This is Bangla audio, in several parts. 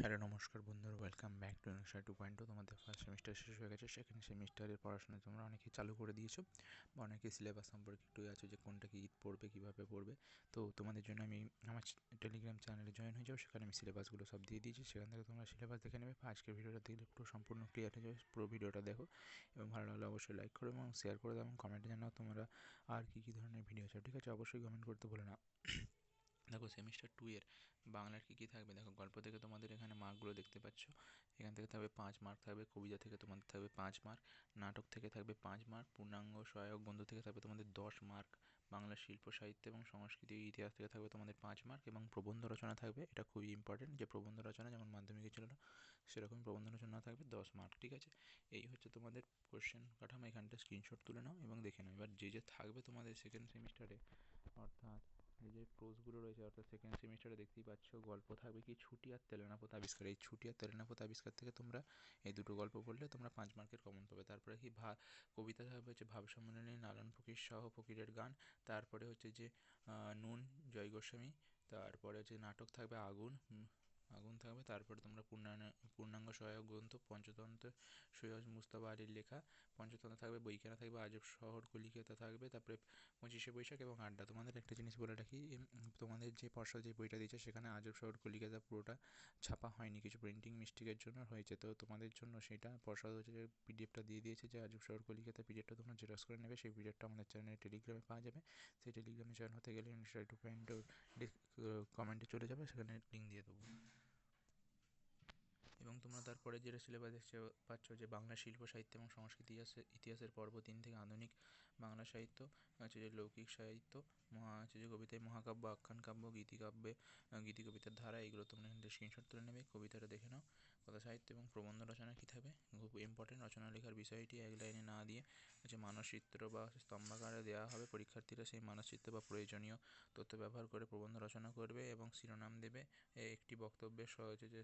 হ্যালো, নমস্কার বন্ধুরা welcome back to অনুসার two point two তোমাদের ফার্স্ট সেমিস্টার শেষ হয়ে গেছে সেকেন্ড সেমিস্টারের পড়াশোনা তোমরা অনেকেই চালু করে দিয়েছ, বা অনেকে সিলেবাস সম্পর্কে একটু আছে যে কোনটা কী পড়বে, কীভাবে পড়বে। তো তোমাদের জন্য আমি আমার টেলিগ্রাম চ্যানেলে জয়েন হয়ে যাও সেখানে আমি সিলেবাসগুলো সব দিয়ে দিয়েছি, সেখান থেকে তোমরা সিলেবাস দেখে নেবে। আজকের ভিডিওটা দেখলে পুরো সম্পূর্ণ ক্লিয়ার হয়ে যাবে, পুরো ভিডিওটা দেখো। এবং ভালো লাগলে অবশ্যই লাইক করো এবং শেয়ার করে দাও এবং কমেন্টে জানাও তোমরা আর কী কী ধরনের ভিডিও আছে, ঠিক আছে? অবশ্যই কমেন্ট করতে বলে না। দেখো সেমিস্টার টু এর বাংলার কী কী থাকবে? দেখো গল্প থেকে তোমাদের এখানে মার্কগুলো দেখতে পাচ্ছ। এখান থেকে থাকবে পাঁচ মার্ক, থাকবে কবিতা থেকে তোমাদের থাকবে পাঁচ মার্ক, নাটক থেকে থাকবে পাঁচ মার্ক, পূর্ণাঙ্গ সহায়ক বন্ধু থেকে থাকবে তোমাদের দশ মার্ক, বাংলা শিল্প, সাহিত্য এবং সংস্কৃতি, ইতিহাস থেকে থাকবে তোমাদের পাঁচ মার্ক এবং প্রবন্ধ রচনা থাকবে। এটা খুবই ইম্পর্টেন্ট যে প্রবন্ধ রচনা যেমন মাধ্যমিকে ছিল না সেরকম প্রবন্ধ রচনা থাকবে, দশ মার্ক, ঠিক আছে? এই হচ্ছে তোমাদের কোশ্চেন কাঠামো, এখানটা স্ক্রিনশট তুলে নাও এবং দেখে নাও। এবার যে যে থাকবে তোমাদের সেকেন্ড সেমিস্টারে অর্থাৎ প্রোজগুলো রয়েছে, অর্থাৎ সেকেন্ড সেমিস্টারে দেখতেই পাচ্ছ, গল্প থাকবে কি ছুটি আর তেলেনাপথ আবিষ্কার। এই ছুটি আর তেলেনাপথ আবিষ্কার থেকে তোমরা এই দুটো গল্প পড়লে তোমরা পাঁচ মার্কের কমন পাবে। তারপরে কি ভা কবিতা থাকবে হচ্ছে ভাব সম্মেলনী নারায়ণ ফকির সহ ফকিরের গান। তারপরে হচ্ছে যে নুন, জয় গোস্বামী। তারপরে হচ্ছে নাটক থাকবে আগুন আগুন থাকবে। তারপরে তোমরা পূর্ণাঙ্গ পূর্ণাঙ্গ সহায়ক গ্রন্থ পঞ্চতন্ত্র সৈয়দ মুস্তাফা আলীর লেখা পঞ্চতন্ত্র থাকবে বইখানা থাকবে, আজব শহর কলিকাতা থাকবে, তারপরে পঁচিশে বৈশাখ এবং আড্ডা। তোমাদের একটা জিনিস বলে রাখি তোমাদের যে পর্ষদ যে বইটা দিয়েছে, সেখানে আজব শহর কলিকাতা পুরোটা ছাপা হয়নি, কিছু প্রিন্টিং মিস্টেকের জন্য হয়েছে। তো তোমাদের জন্য সেটা পর্ষদ হচ্ছে যে পিডিএফটা দিয়ে দিয়েছে যে আজব শহর কলিকাতা পিডিএফটা তোমরা জেরক্স করে নেবে, সেই পিডিএফটা আমাদের চ্যানেলে টেলিগ্রামে পাওয়া যাবে। সেই টেলিগ্রামে জয়েন হতে গেলে ইনস্টাগ্রাম টু কমেন্টে চলে যাবে, সেখানে লিঙ্ক দিয়ে দেবো। তোমরা তারপরে যেটা সিলেবাস দেখতে পাচ্ছ যে বাংলা শিল্প, সাহিত্য এবং সংস্কৃতি ইতিহাসের পর্ব তিন থেকে আধুনিক বাংলা সাহিত্য হচ্ছে যে লৌকিক সাহিত্য, মহা হচ্ছে যে কবিতায় মহাকাব্য, আখ্যান কাব্য, গীতিকাব্যে গীতি কবিতার ধারা, এগুলো তোমরা এখান স্ক্রিনশট তুলে নেবে, কবিতাটা দেখে নাও, কথা সাহিত্য এবং প্রবন্ধ রচনা কী থাকবে, খুব ইম্পর্টেন্ট রচনা লেখার বিষয়টি এক লাইনে না দিয়ে হচ্ছে মানসচিত্র বা স্তম্ভাকারে দেওয়া হবে, পরীক্ষার্থীরা সেই মানসচিত্র বা প্রয়োজনীয় তথ্য ব্যবহার করে প্রবন্ধ রচনা করবে এবং শিরোনাম দেবে একটি বক্তব্যের হচ্ছে যে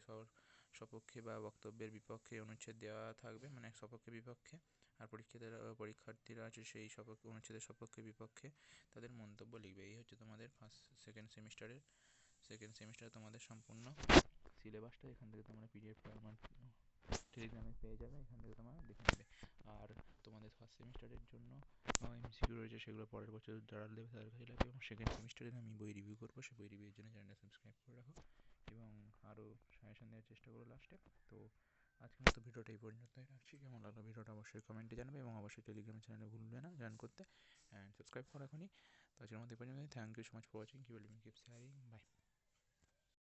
সপক্ষে বা বক্তব্যের বিপক্ষে অনুচ্ছেদ দেওয়া থাকবে মানে এক সপক্ষে বিপক্ষে। আর পরীক্ষার্থীরা পরীক্ষার্থীরা আছে সেই সপক্ষে, অনুচ্ছেদের সপক্ষে বিপক্ষে তাদের মন্তব্য লিখবে। এই হচ্ছে তোমাদের ফার্স্ট সেকেন্ড সেমিস্টারের সেকেন্ড সেমিস্টারে তোমাদের সম্পূর্ণ সিলেবাসটা এখান থেকে তোমরা পিডিএফটা আমার টেলিগ্রামে পেয়ে যাবে, এখান থেকে তোমরা দেখে নেবে। আর তোমাদের ফার্স্ট সেমিস্টারের জন্য এমসিকিউ রয়েছে, সেগুলো পরের বছর যারা দেবে তাদের কাছে লাগবে। এবং সেকেন্ড সেমিস্টারে আমি বই রিভিউ করব সেই বই রিভিউর জন্য চ্যানেলটা সাবস্ক্রাইব করে রাখো এবং আরও সাজেশন দেওয়ার চেষ্টা করব লাস্টে তো আজকের মতো ভিডিওটা এই পর্যন্তই রাখছি। কেমন লাগল ভিডিওটা অবশ্যই কমেন্টে জানাবে এবং অবশ্যই টেলিগ্রাম চ্যানেলে ভুলবে না জয়েন করতে। অ্যান্ড সাবস্ক্রাইব করো এখনই। তো আজকের মতো এই পর্যন্ত thank you so much for watching কি বলি কিপ শেয়ারিং বাই